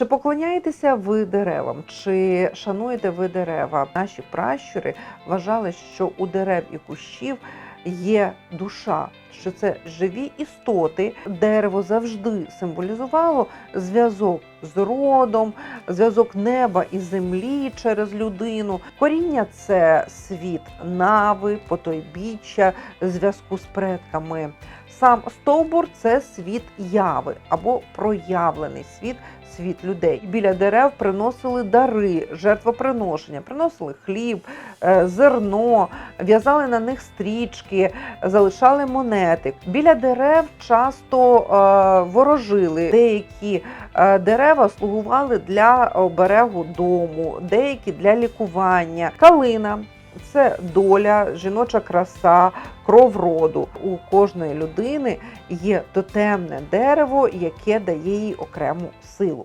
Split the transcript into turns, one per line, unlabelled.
Чи поклоняєтеся ви деревам, чи шануєте ви дерева? Наші пращури вважали, що у дерев і кущів є душа, що це живі істоти. Дерево завжди символізувало зв'язок з родом, зв'язок неба і землі через людину. Коріння це світ нави, потойбіччя, зв'язку з предками. Сам стовбур це світ яви або проявлений світ, світ людей. Біля дерев приносили дари, жертвоприношення, приносили хліб, е, зерно, в'язали на них стрічки, залишали монети. Біля дерев часто е, ворожили. Деякі е, дерева слугували для оберегу дому, деякі для лікування. Калина. Це доля, жіноча краса, кров роду. У кожної людини є тотемне дерево, яке дає їй окрему силу.